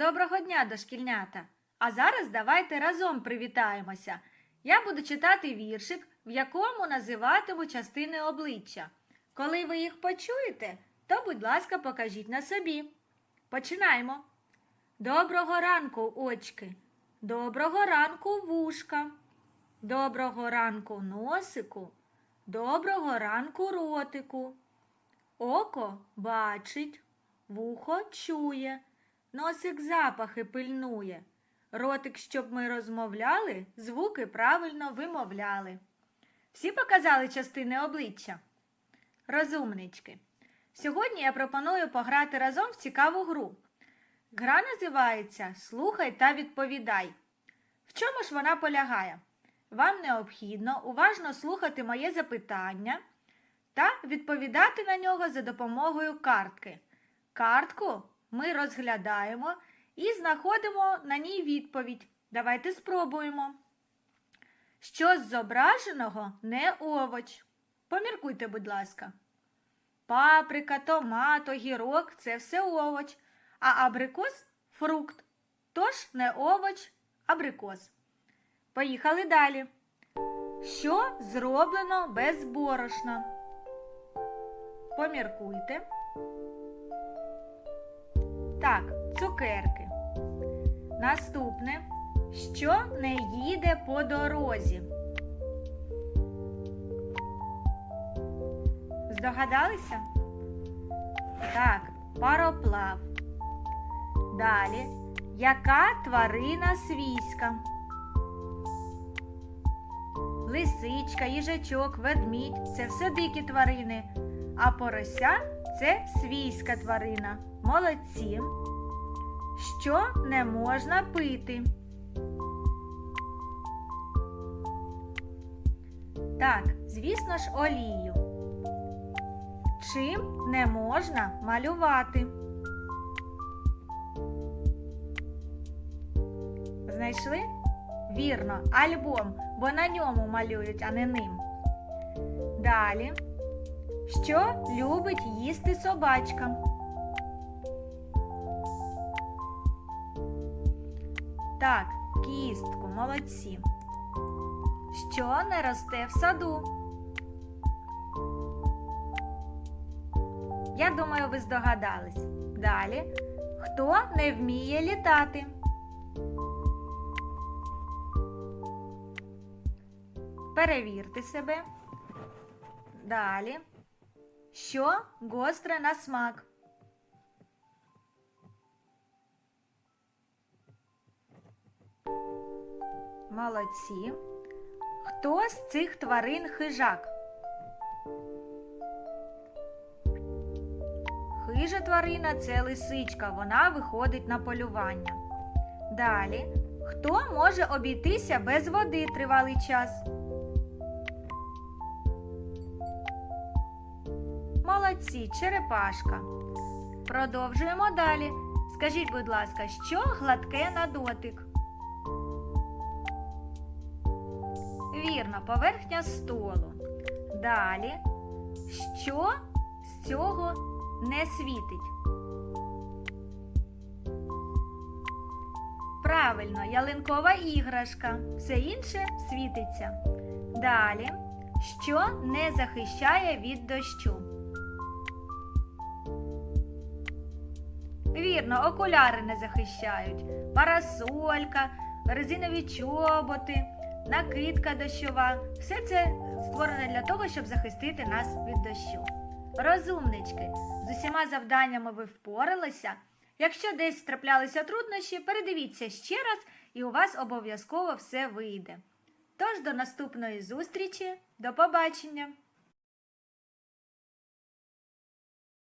Доброго дня, дошкільнята! А зараз давайте разом привітаємося. Я буду читати віршик, в якому називатиму частини обличчя. Коли ви їх почуєте, то, будь ласка, покажіть на собі. Починаємо. Доброго ранку, очки. Доброго ранку, вушка. Доброго ранку, носику. Доброго ранку, ротику. Око бачить, вухо чує, носик запахи пильнує. Ротик, щоб ми розмовляли, звуки правильно вимовляли. Всі показали частини обличчя? Розумнички. Сьогодні я пропоную пограти разом в цікаву гру. Гра називається Слухай та відповідай. В чому ж вона полягає? Вам необхідно уважно слухати моє запитання та відповідати на нього за допомогою картки. Картку ми розглядаємо і знаходимо на ній відповідь. Давайте спробуємо. Що з зображеного не овоч. Поміркуйте, будь ласка. Паприка, томат, огірок це все овоч, а абрикос фрукт. Тож не овоч, абрикос. Поїхали далі. Що зроблено без борошна? Поміркуйте. Так, цукерки. Наступне. Що не їде по дорозі? Здогадалися? Так, пароплав. Далі. Яка тварина свійська? Лисичка, їжачок, ведмідь це все дикі тварини, а порося це свійська тварина. Молодці. Що не можна пити? Так, звісно ж, олію. Чим не можна малювати? Знайшли? Вірно, альбом, бо на ньому малюють, а не ним. Далі. Що любить їсти собачка? Так, кістку, молодці. Що не росте в саду? Я думаю, ви здогадались. Далі. Хто не вміє літати? Перевірте себе. Далі. Що гостре на смак? Молодці. Хто з цих тварин хижак? Хижа тварина це лисичка, вона виходить на полювання. Далі. Хто може обійтися без води тривалий час? Молодці, черепашка. Продовжуємо далі. Скажіть, будь ласка, що гладке на дотик? Вірно, поверхня столу. Далі. Що з цього не світить? Правильно, ялинкова іграшка. Все інше світиться. Далі. Що не захищає від дощу? Вірно, окуляри не захищають. Парасолька, резинові чоботи, накидка дощова. Все це створене для того, щоб захистити нас від дощу. Розумнички, з усіма завданнями ви впоралися. Якщо десь траплялися труднощі, передивіться ще раз, і у вас обов'язково все вийде. Тож до наступної зустрічі, до побачення!